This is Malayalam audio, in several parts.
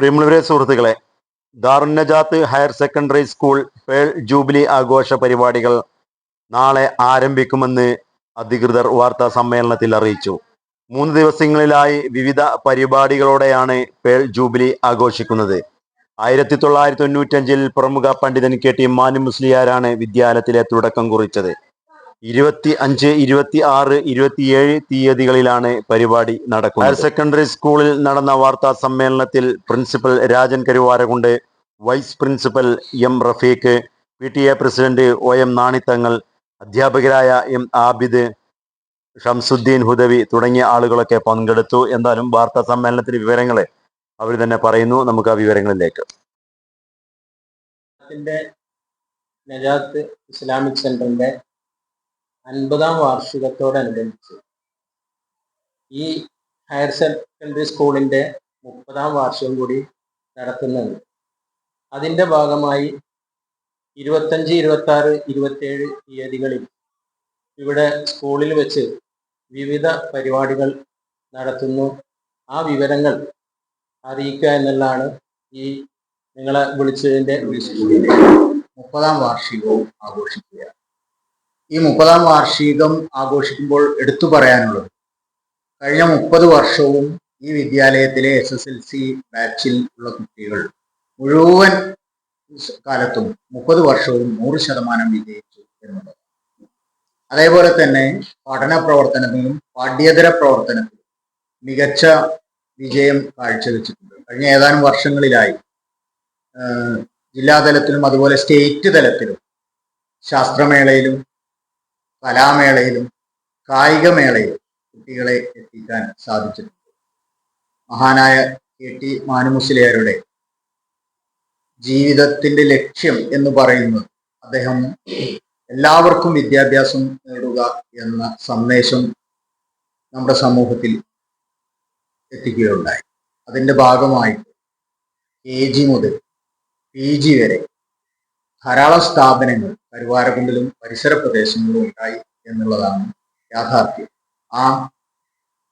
പ്രിയമുള്ളവരെ സുഹൃത്തുക്കളെ Darunnajath higher secondary school pearl jubilee ആഘോഷ പരിപാടികൾ നാളെ ആരംഭിക്കുമെന്ന് അധികൃതർ വാർത്താ സമ്മേളനത്തിൽ അറിയിച്ചു. മൂന്ന് ദിവസങ്ങളിലായി വിവിധ പരിപാടികളോടെയാണ് പേൾ ജൂബിലി ആഘോഷിക്കുന്നത്. ആയിരത്തി തൊള്ളായിരത്തി തൊണ്ണൂറ്റഞ്ചിൽ പ്രമുഖ പണ്ഡിതൻ കെ ടി മാനു മുസ്ലിയാരാണ് വിദ്യാലയത്തിലെ തുടക്കം കുറിച്ചത്. ഇരുപത്തി അഞ്ച് ഇരുപത്തി ആറ് ഇരുപത്തിയേഴ് തീയതികളിലാണ് പരിപാടി നടക്കുന്നത്. ഹയർ സെക്കൻഡറി സ്കൂളിൽ നടന്ന വാർത്താ സമ്മേളനത്തിൽ principal Rajan Karuvarakundu vice principal M Rafeeq P T A president O M Nanithangal അധ്യാപകരായ എം ആബിദ് ഷംസുദ്ദീൻ ഹുദവി തുടങ്ങിയ ആളുകളൊക്കെ പങ്കെടുത്തു. എന്തായാലും വാർത്താ സമ്മേളനത്തിന്റെ വിവരങ്ങൾ അവർ തന്നെ പറയുന്നു. നമുക്ക് ആ വിവരങ്ങളിലേക്ക്. നജാത്ത് ഇസ്ലാമിക് സെന്ററിന്റെ അൻപതാം വാർഷികത്തോടനുബന്ധിച്ച് ഈ ഹയർ സെക്കൻഡറി സ്കൂളിന്റെ മുപ്പതാം വാർഷികം കൂടി നടത്തുന്നുണ്ട്. അതിന്റെ ഭാഗമായി ഇരുപത്തഞ്ച് ഇരുപത്തി ആറ് ഇരുപത്തേഴ് തീയതികളിൽ ഇവിടെ സ്കൂളിൽ വെച്ച് വിവിധ പരിപാടികൾ നടത്തുന്നു. ആ വിവരങ്ങൾ അറിയിക്കുക എന്നുള്ളതാണ് ഈ നിങ്ങളെ വിളിച്ചതിന്റെ സ്കൂളിന്റെ മുപ്പതാം വാർഷികവും ആഘോഷിക്കുക. ഈ മുപ്പതാം വാർഷികം ആഘോഷിക്കുമ്പോൾ എടുത്തു പറയാനുള്ളത്. കഴിഞ്ഞ മുപ്പത് വർഷവും ഈ വിദ്യാലയത്തിലെ എസ് എസ് എൽ സി ബാച്ചിൽ ഉള്ള കുട്ടികൾ മുഴുവൻ കാലത്തും മുപ്പത് വർഷവും നൂറ് ശതമാനം വിജയിച്ചു എന്നുള്ളത്. അതേപോലെ തന്നെ പഠന പ്രവർത്തനത്തിലും പാഠ്യേതര പ്രവർത്തനത്തിലും മികച്ച വിജയം കാഴ്ചവെച്ചിട്ടുണ്ട്. കഴിഞ്ഞ ഏതാനും വർഷങ്ങളിലായി ജില്ലാതലത്തിലും അതുപോലെ സ്റ്റേറ്റ് തലത്തിലും ശാസ്ത്രമേളയിലും കലാമേളയിലും കായികമേളയിലും കുട്ടികളെ എത്തിക്കാൻ സാധിച്ചിട്ടുണ്ട്. മഹാനായ കെ ടി മാനുമുസ്ലിയാരുടെ ജീവിതത്തിന്റെ ലക്ഷ്യം എന്ന് പറയുന്നത് അദ്ദേഹം എല്ലാവർക്കും വിദ്യാഭ്യാസം നേടുക എന്ന സന്ദേശം നമ്മുടെ സമൂഹത്തിൽ എത്തിക്കുകയുണ്ടായി. അതിന്റെ ഭാഗമായിട്ട് കെ ജി മുതൽ പി ജി വരെ ധാരാളം സ്ഥാപനങ്ങൾ കരുവാരകുണ്ടിലും പരിസര പ്രദേശങ്ങളിലും ഉണ്ടായി എന്നുള്ളതാണ് യാഥാർത്ഥ്യം. ആ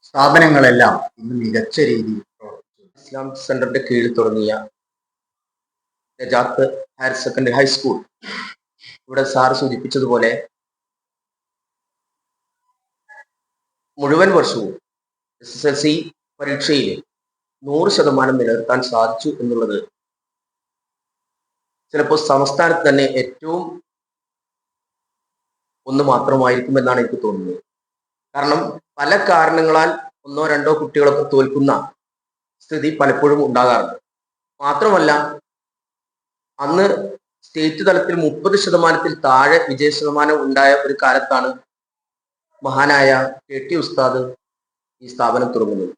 സ്ഥാപനങ്ങളെല്ലാം ഇന്ന് മികച്ച രീതിയിൽ പ്രവർത്തിച്ചു. ഇസ്ലാം സെന്ററിന്റെ കീഴിൽ തുടങ്ങിയ Najath higher secondary high school ഇവിടെ സാർ സൂചിപ്പിച്ചതുപോലെ മുഴുവൻ വർഷവും എസ് എസ് എൽ സി പരീക്ഷയിൽ നൂറ് ശതമാനം നിലനിർത്താൻ സാധിച്ചു എന്നുള്ളത് ചിലപ്പോൾ സംസ്ഥാനത്ത് തന്നെ ഏറ്റവും ഒന്ന് മാത്രമായിരിക്കും എന്നാണ് എനിക്ക് തോന്നുന്നത്. കാരണം പല കാരണങ്ങളാൽ ഒന്നോ രണ്ടോ കുട്ടികളൊക്കെ തോൽക്കുന്ന സ്ഥിതി പലപ്പോഴും ഉണ്ടാകാറുണ്ട്. മാത്രമല്ല അന്ന് സ്റ്റേറ്റ് തലത്തിൽ മുപ്പത് ശതമാനത്തിൽ താഴെ വിജയ ശതമാനം ഉണ്ടായ ഒരു കാലത്താണ് മഹാനായ കെ ടി ഉസ്താദ് ഈ സ്ഥാപനം തുടങ്ങുന്നത്.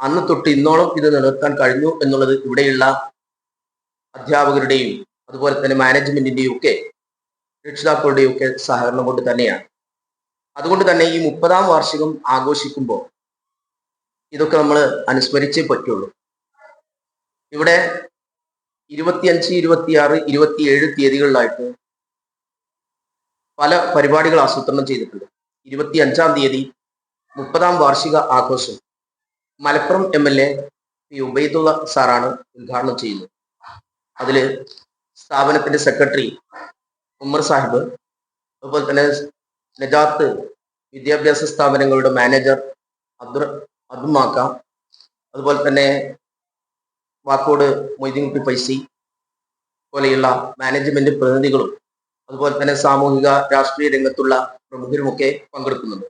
അന്ന് തൊട്ട് ഇന്നോളം ഇത് നിലനിർത്താൻ കഴിഞ്ഞു എന്നുള്ളത് ഇവിടെയുള്ള അധ്യാപകരുടെയും അതുപോലെ തന്നെ മാനേജ്മെന്റിന്റെയും ഒക്കെ രക്ഷിതാക്കളുടെയും ഒക്കെ സഹകരണം കൊണ്ട് തന്നെയാണ്. അതുകൊണ്ട് തന്നെ ഈ മുപ്പതാം വാർഷികം ആഘോഷിക്കുമ്പോൾ ഇതൊക്കെ നമ്മൾ അനുസ്മരിച്ചേ പറ്റുള്ളൂ. ഇവിടെ ഇരുപത്തിയഞ്ച് ഇരുപത്തിയാറ് ഇരുപത്തിയേഴ് തീയതികളിലായിട്ട് പല പരിപാടികൾ ആസൂത്രണം ചെയ്തിട്ടുണ്ട്. ഇരുപത്തി അഞ്ചാം തീയതി മുപ്പതാം വാർഷിക ആഘോഷം. Malappuram M L A P Ubaidullah സാറാണ് ഉദ്ഘാടനം ചെയ്യുന്നത്. അതിൽ സ്ഥാപനത്തിന്റെ സെക്രട്ടറി ഉമ്മർ സാഹിബ് അതുപോലെ തന്നെ നജാത്ത് വിദ്യാഭ്യാസ സ്ഥാപനങ്ങളുടെ മാനേജർ അബ്ദുർ അബ്ദുമാക്ക അതുപോലെ തന്നെ വാക്കോട് മൊയ്തീൻകുട്ടി പൈസി പോലെയുള്ള മാനേജ്മെന്റ് പ്രതിനിധികളും അതുപോലെ തന്നെ സാമൂഹിക രാഷ്ട്രീയ രംഗത്തുള്ള പ്രമുഖരുമൊക്കെ പങ്കെടുക്കുന്നുണ്ട്.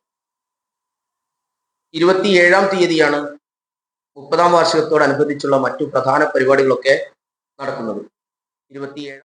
ഇരുപത്തിയേഴാം തീയതിയാണ് മുപ്പതാം വാർഷികത്തോടനുബന്ധിച്ചുള്ള മറ്റു പ്രധാന പരിപാടികളൊക്കെ നടക്കുന്നത്. ഇരുപത്തിയേഴ്